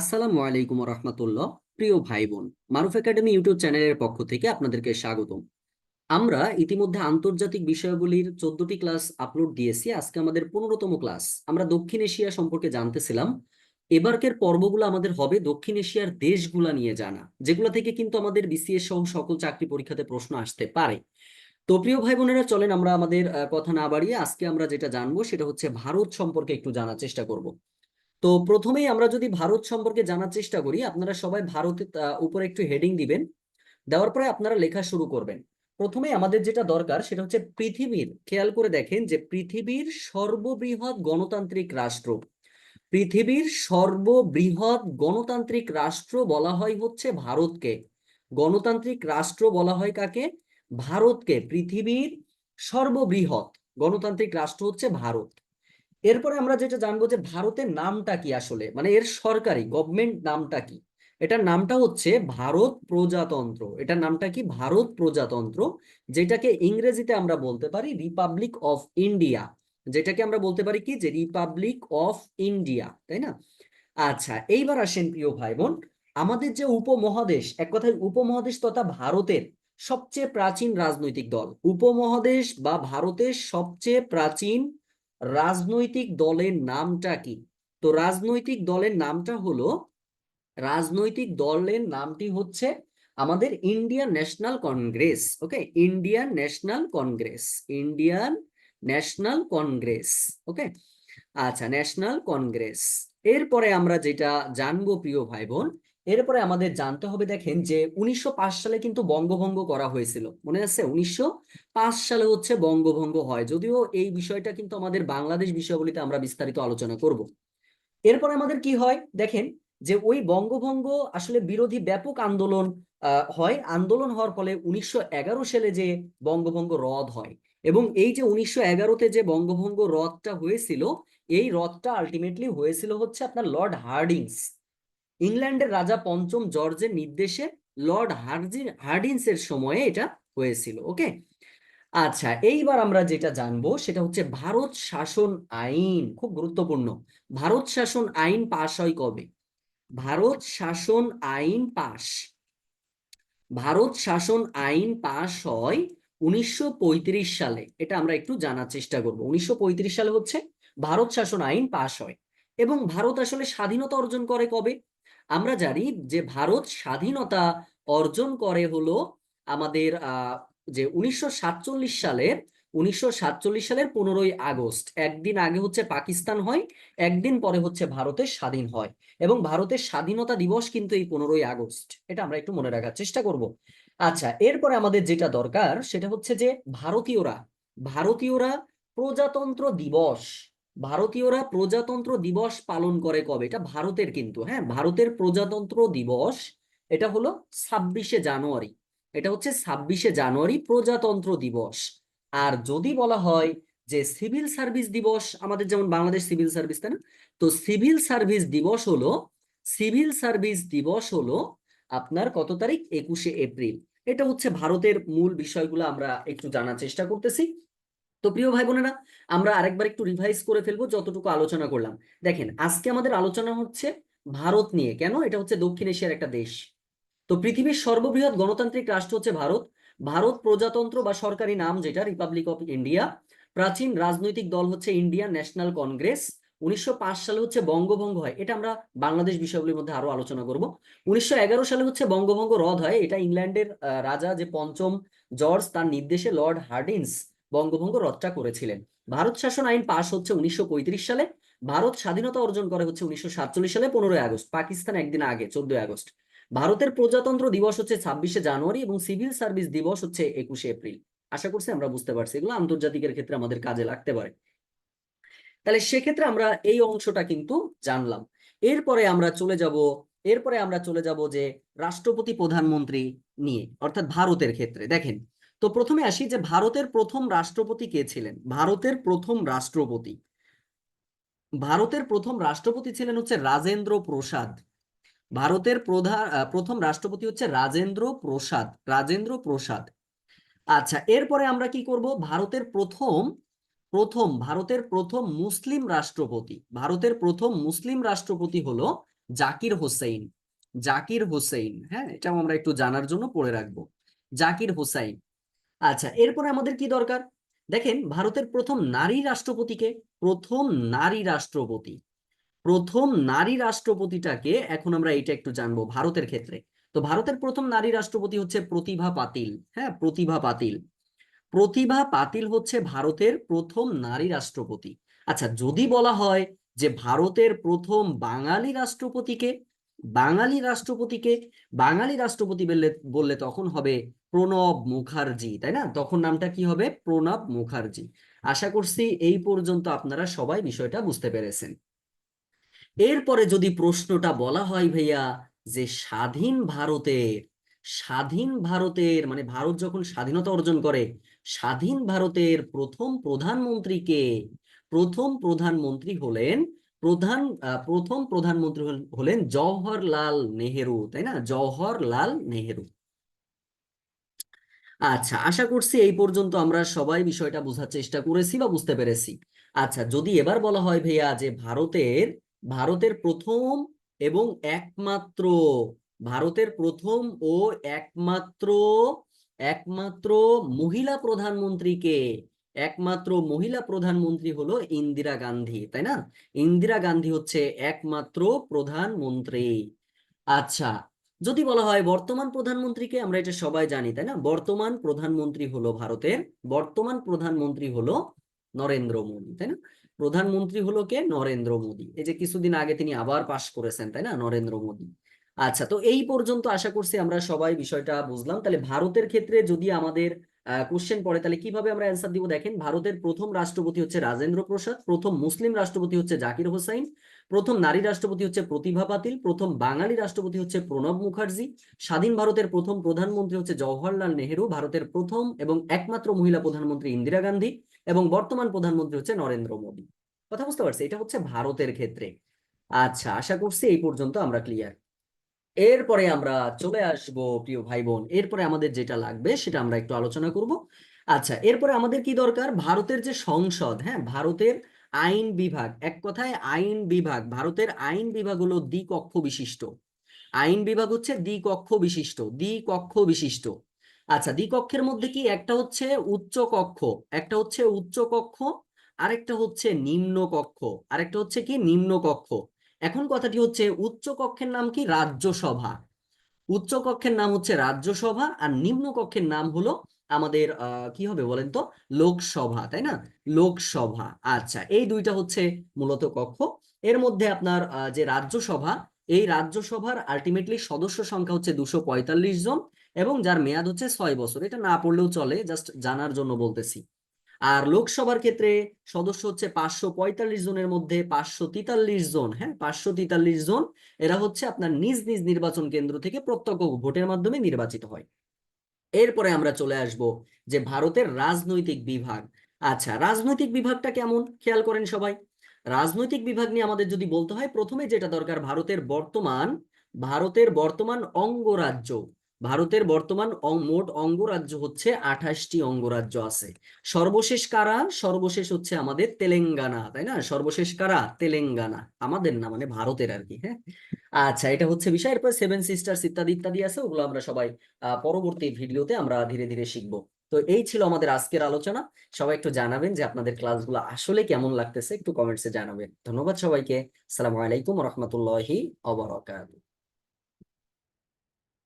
আসসালামু আলাইকুম রহমতুল্লাহ প্রিয় ভাই বোন মারুফ একাডেমি ইউটিউব চ্যানেলের পক্ষ থেকে আপনাদেরকে স্বাগতম। আমরা ইতিমধ্যে আন্তর্জাতিক বিষয়গুলির চোদ্দটি ক্লাস আপলোড দিয়েছি, আজকে আমাদের পনেরোতম ক্লাস। আমরা দক্ষিণ এশিয়া সম্পর্কে জানতেছিলাম। এবারকের পর্বগুলো আমাদের হবে দক্ষিণ এশিয়ার দেশগুলা নিয়ে জানা, যেগুলো থেকে কিন্তু আমাদের বিসিএস সহ সকল চাকরি পরীক্ষাতে প্রশ্ন আসতে পারে। তো প্রিয় ভাই বোনেরা চলেন আমরা আমাদের কথা না বাড়িয়ে আজকে আমরা যেটা জানব সেটা হচ্ছে ভারত সম্পর্কে একটু জানার চেষ্টা করব। তো প্রথমেই আমরা যদি ভারত সম্পর্কে জানার চেষ্টা করি, আপনারা সবাই ভারতের উপরে একটু হেডিং দিবেন। দেওয়ার পরে আপনারা লেখা শুরু করবেন। প্রথমে আমাদের যেটা দরকার সেটা হচ্ছে পৃথিবীর, খেয়াল করে দেখেন যে পৃথিবীর সর্ববৃহৎ গণতান্ত্রিক রাষ্ট্র, পৃথিবীর সর্ববৃহৎ গণতান্ত্রিক রাষ্ট্র বলা হয় হচ্ছে ভারতকে। গণতান্ত্রিক রাষ্ট্র বলা হয় কাকে? ভারতকে, পৃথিবীর সর্ববৃহৎ গণতান্ত্রিক রাষ্ট্র হচ্ছে ভারত। এরপরে আমরা যেটা জানব যে ভারতের নামটা কি আসলে? মানে এর সরকারি গভর্নমেন্ট নামটা কি? এটার নামটা হচ্ছে ভারত প্রজাতন্ত্র। এটার নামটা কি? ভারত প্রজাতন্ত্র, যেটাকে ইংরেজিতে আমরা বলতে পারি রিপাবলিক অফ ইন্ডিয়া যেটাকে আমরা বলতে পারি কি? যে রিপাবলিক অফ ইন্ডিয়া তাই না? আচ্ছা এইবার আসেন প্রিয় ভাই বোন আমাদের যে উপমহাদেশ, এক কথায় উপমহাদেশ তথা ভারতের সবচেয়ে প্রাচীন রাজনৈতিক দল। উপমহাদেশ বা ভারতের সবচেয়ে প্রাচীন রাজনৈতিক দলের নামটা কি? তো রাজনৈতিক দলের নামটা হলো, রাজনৈতিক দলের নামটি হচ্ছে আমাদের Indian National Congress okay Indian National Congress Indian National Congress okay আচ্ছা ন্যাশনাল কংগ্রেস এরপরে আমরা যেটা জানব প্রিয় ভাই বোন এরপরে আমাদের জানতে হবে, দেখেন যে উনিশশো পাঁচ সালে কিন্তু বঙ্গভঙ্গ করা হয়েছিল। মনে আছে? উনিশশো পাঁচ সালে হচ্ছে বঙ্গভঙ্গ হয়। যদিও এই বিষয়টা কিন্তু আমাদের বাংলাদেশ বিষয়গুলিতে আমরা বিস্তারিত আলোচনা করব। এরপর আমাদের কি হয়? দেখেন যে ওই বঙ্গভঙ্গ আসলে বিরোধী ব্যাপক আন্দোলন হয়। আন্দোলন হওয়ার ফলে উনিশশো এগারো সালে যে বঙ্গভঙ্গ রদ হয় এবং এই যে উনিশশো এগারোতে যে বঙ্গভঙ্গ রদটা হয়েছিল, এই রদটা আলটিমেটলি হয়েছিল হচ্ছে আপনার লর্ড হার্ডিংস। ইংল্যান্ডের রাজা পঞ্চম জর্জের নির্দেশে লর্ড হার্জিন হার্ডিন্স এর সময়ে এটা হয়েছিল, ওকে? আচ্ছা এইবার আমরা যেটা জানব সেটা হচ্ছে ভারত শাসন আইন, খুব গুরুত্বপূর্ণ। ভারত শাসন আইন পাশ হয় কবে? ভারত শাসন আইন পাশ। ভারত শাসন আইন পাশ হয় উনিশশো পঁয়ত্রিশ সালে, এটা আমরা একটু জানার চেষ্টা করব। উনিশশো পঁয়ত্রিশ সালে হচ্ছে ভারত শাসন আইন পাশ হয়। এবং ভারত আসলে স্বাধীনতা অর্জন করে কবে? আমরা জানি যে ভারত স্বাধীনতা অর্জন করে হলো আমাদের যে উনিশশো সালের উনিশশো সালের পনেরোই আগস্ট, একদিন আগে হচ্ছে পাকিস্তান হয়, একদিন পরে হচ্ছে ভারতের স্বাধীন হয় এবং ভারতের স্বাধীনতা দিবস কিন্তু এই পনেরোই আগস্ট। এটা আমরা একটু মনে রাখার চেষ্টা করব। আচ্ছা এরপরে আমাদের যেটা দরকার সেটা হচ্ছে যে ভারতীয়রা ভারতীয়রা প্রজাতন্ত্র দিবস ভারতীয়রা প্রজাতন্ত্র দিবস পালন করে কবে? এটা ভারতের কিন্তু হ্যাঁ? ভারতের প্রজাতন্ত্র দিবস, এটা হলো ছাব্বিশে জানুয়ারি। এটা হচ্ছে ছাব্বিশে জানুয়ারি প্রজাতন্ত্র দিবস। আর যদি বলা হয় যে সিভিল সার্ভিস দিবস, আমাদের যেমন বাংলাদেশ সিভিল সার্ভিস, তাই না? তো সিভিল সার্ভিস দিবস হলো, সিভিল সার্ভিস দিবস হলো আপনার কত তারিখ? একুশে এপ্রিল। এটা হচ্ছে ভারতের মূল বিষয়গুলো আমরা একটু জানার চেষ্টা করতেছি। তো প্রিয় ভাই বোনেরা আমরা আরেকবার একটু রিভাইজ করে ফেলব যতটুকু আলোচনা করলাম। দেখেন, আজকে আমাদের আলোচনা হচ্ছে ভারত নিয়ে। কেন? এটা হচ্ছে দক্ষিণ এশিয়ার একটা দেশ। তো পৃথিবীর সর্ববৃহৎ গণতান্ত্রিক রাষ্ট্র হচ্ছে ভারত। ভারত প্রজাতন্ত্র বা সরকারি নাম যেটা রিপাবলিক অফ ইন্ডিয়া প্রাচীন রাজনৈতিক দল হচ্ছে ইন্ডিয়ান ন্যাশনাল কংগ্রেস উনিশশো পাঁচ সালে হচ্ছে বঙ্গভঙ্গ হয়। এটা আমরা বাংলাদেশ বিষয়গুলির মধ্যে আরও আলোচনা করব। উনিশশো এগারো সালে হচ্ছে বঙ্গভঙ্গ রদ হয়। এটা ইংল্যান্ডের রাজা যে পঞ্চম জর্জ, তার নির্দেশে লর্ড হার্ডিন্স বঙ্গভঙ্গ রদটা করেছিলেন। ভারত শাসন আইন পাশ হচ্ছে উনিশশো পঁয়ত্রিশ সালে। ভারত স্বাধীনতা অর্জন করে হচ্ছে উনিশশো সালে, পনেরোই আগস্ট। পাকিস্তান একদিন আগে, চোদ্দই আগস্ট। ভারতের প্রজাতন্ত্র দিবস হচ্ছে ছাব্বিশে জানুয়ারি এবং সিভিল সার্ভিস দিবস হচ্ছে একুশে এপ্রিল। আশা করছি আমরা বুঝতে পারছি। এগুলো আন্তর্জাতিকের ক্ষেত্রে আমাদের কাজে লাগতে পারে। তাহলে সেক্ষেত্রে আমরা এই অংশটা কিন্তু জানলাম। এরপরে আমরা চলে যাব, এরপরে আমরা চলে যাব যে রাষ্ট্রপতি প্রধানমন্ত্রী নিয়ে, অর্থাৎ ভারতের ক্ষেত্রে। দেখেন তো প্রথমে আসি যে ভারতের প্রথম রাষ্ট্রপতি কে ছিলেন? ভারতের প্রথম রাষ্ট্রপতি। ভারতের প্রথম রাষ্ট্রপতি ছিলেন হচ্ছে রাজেন্দ্র প্রসাদ। ভারতের প্রধান প্রথম রাষ্ট্রপতি হচ্ছে রাজেন্দ্র প্রসাদ। রাজেন্দ্র প্রসাদ। আচ্ছা এরপরে আমরা কি করব? ভারতের প্রথম প্রথম, ভারতের প্রথম মুসলিম রাষ্ট্রপতি। ভারতের প্রথম মুসলিম রাষ্ট্রপতি হলো জাকির হোসেন জাকির হোসেন হ্যাঁ এটাও আমরা একটু জানার জন্য পড়ে রাখব। জাকির হোসেন আচ্ছা এরপরে আমাদের কি দরকার? দেখেন, ভারতের প্রথম নারী রাষ্ট্রপতিকে প্রথম নারী রাষ্ট্রপতি, প্রথম নারী রাষ্ট্রপতিটাকে এখন আমরা এটা একটু জানব ভারতের ক্ষেত্রে। তো ভারতের প্রথম নারী রাষ্ট্রপতি হচ্ছে প্রতিভা পাতিল হ্যাঁ প্রতিভা পাতিল। প্রতিভা পাতিল হচ্ছে ভারতের প্রথম নারী রাষ্ট্রপতি। আচ্ছা যদি বলা হয় যে ভারতের প্রথম বাঙালি রাষ্ট্রপতিকে বাঙালি রাষ্ট্রপতিকে, বাঙালি রাষ্ট্রপতি বললে বললে তখন হবে প্রণব মুখার্জি, তাই না? তখন নামটা কি হবে? প্রণব মুখার্জি। আশা করছি এই পর্যন্ত আপনারা সবাই বিষয়টা বুঝতে পেরেছেন। এরপরে যদি প্রশ্নটা বলা হয় ভাইয়া যে স্বাধীন ভারতের স্বাধীন ভারতের মানে ভারত যখন স্বাধীনতা অর্জন করে, স্বাধীন ভারতের প্রথম প্রধানমন্ত্রী কে? প্রথম প্রধানমন্ত্রী হলেন, প্রধান প্রথম প্রধানমন্ত্রী হলেন জওহরলাল নেহেরু, তাই না? জওহরলাল নেহেরু। আচ্ছা আশা করছি এই পর্যন্ত আমরা সবাই বিষয়টা বোঝার চেষ্টা করেছি বা বুঝতে পেরেছি। আচ্ছা যদি এবার বলা হয় ভাইয়া যে ভারতের ভারতের প্রথম এবং একমাত্র, ভারতের প্রথম ও একমাত্র একমাত্র মহিলা প্রধানমন্ত্রীকে, একমাত্র মহিলা প্রধানমন্ত্রী হলো ইন্দিরা গান্ধী, তাই না? ইন্দিরা গান্ধী হচ্ছে একমাত্র প্রধানমন্ত্রী। আচ্ছা যদি বলা হয় বর্তমান প্রধানমন্ত্রীকে, আমরা এটা সবাই জানি, তাই না? বর্তমান প্রধানমন্ত্রী হলো ভারতের, বর্তমান প্রধানমন্ত্রী হলো নরেন্দ্র মোদী, তাই না? প্রধানমন্ত্রী হলো কে? নরেন্দ্র মোদী। এই যে কিছুদিন আগে তিনি আবার পাশ করেছেন, তাই না? নরেন্দ্র মোদী। আচ্ছা তো এই পর্যন্ত আশা করছি আমরা সবাই বিষয়টা বুঝলাম। তাহলে ভারতের ক্ষেত্রে যদি আমাদের কোশ্চেন পড়ে তাহলে কীভাবে আমরা অ্যান্সার দিব? দেখেন, ভারতের প্রথম রাষ্ট্রপতি হচ্ছে রাজেন্দ্র প্রসাদ, প্রথম মুসলিম রাষ্ট্রপতি হচ্ছে জাকির হোসাইন, প্রথম নারী রাষ্ট্রপতি হচ্ছে প্রতিভা পাতিল, প্রথম বাঙালি রাষ্ট্রপতি হচ্ছে প্রণব মুখার্জি, স্বাধীন ভারতের প্রথম প্রধানমন্ত্রী হচ্ছে জওহরলাল নেহেরু, ভারতের প্রথম এবং একমাত্র মহিলা প্রধানমন্ত্রী ইন্দিরা গান্ধী এবং বর্তমান প্রধানমন্ত্রী হচ্ছে নরেন্দ্র মোদী। কথা বুঝতে পারছি এটা হচ্ছে ভারতের ক্ষেত্রে। আচ্ছা আশা করছি এই পর্যন্ত আমরা ক্লিয়ার এরপরে আমরা চলে আসব, প্রিয় ভাই বোন এরপরে আমাদের যেটা লাগবে সেটা আমরা একটু আলোচনা করব। আচ্ছা এরপরে আমাদের কি দরকার? ভারতের যে সংসদ হ্যাঁ ভারতের আইন বিভাগ, এক কথায় আইন বিভাগ, ভারতের আইন বিভাগ হলো দ্বিকক্ষ বিশিষ্ট। আইন বিভাগ হচ্ছে দ্বিকক্ষ বিশিষ্ট দ্বিকক্ষ বিশিষ্ট। আচ্ছা দ্বিকক্ষের মধ্যে কি একটা হচ্ছে উচ্চ কক্ষ, একটা হচ্ছে উচ্চ কক্ষ, আরেকটা হচ্ছে নিম্ন কক্ষ, আরেকটা হচ্ছে কি নিম্ন কক্ষ। এখন কথাটি হচ্ছে উচ্চ কক্ষের নাম কি? রাজ্যসভা উচ্চ কক্ষের নাম হচ্ছে রাজ্যসভা আর নিম্ন কক্ষের নাম হলো আমাদের কি হবে বলেন তো? লোকসভা, তাই না? লোকসভা। আচ্ছা এই দুইটা হচ্ছে মূলত কক্ষ। এর মধ্যে আপনার যে রাজ্যসভা এই রাজ্যসভার আলটিমেটলি সদস্য সংখ্যা হচ্ছে দুশো জন এবং যার মেয়াদ হচ্ছে ছয় বছর। এটা না পড়লেও চলে জাস্ট জানার জন্য বলতেছি। আর লোকসভার ক্ষেত্রে সদস্য হচ্ছে পাঁচশো পঁয়তাল্লিশ জনের মধ্যে পাঁচশো তিতাল্লিশ জন হ্যাঁ পাঁচশো তিতাল্লিশ জন, এরা হচ্ছে আপনার নিজ নিজ নির্বাচন কেন্দ্র থেকে প্রত্যক্ষ ভোটের মাধ্যমে নির্বাচিত হয়। এরপরে আমরা চলে আসব যে ভারতের রাজনৈতিক বিভাগ। আচ্ছা রাজনৈতিক বিভাগটা কেমন? খেয়াল করেন সবাই। রাজনৈতিক বিভাগ নিয়ে আমাদের যদি বলতে হয়, প্রথমে যেটা দরকার ভারতের বর্তমান ভারতের বর্তমান অঙ্গরাজ্য। ভারতের বর্তমান মোট অঙ্গরাজ্য হচ্ছে আঠাশটি অঙ্গরাজ্য আছে। সর্বশেষ কারা? সর্বশেষ হচ্ছে আমাদের তেলেঙ্গানা, তাই না? সর্বশেষ কারা? তেলেঙ্গানা। আমাদের না মানে ভারতের আর কি হ্যাঁ? আচ্ছা এটা হচ্ছে বিষয়। এরপর সেভেন সিস্টার্স ইত্যাদি ইত্যাদি আছে, ওগুলো আমরা সবাই পরবর্তী ভিডিওতে আমরা ধীরে ধীরে শিখব। তো এই ছিল আমাদের আজকের আলোচনা। সবাই একটু জানাবেন যে আপনাদের ক্লাসগুলো আসলে কেমন লাগতেছে, একটু কমেন্টসে জানাবেন। ধন্যবাদ সবাইকে। আসসালামু আলাইকুম রহমতুল্লাহি অবরাকাতুহু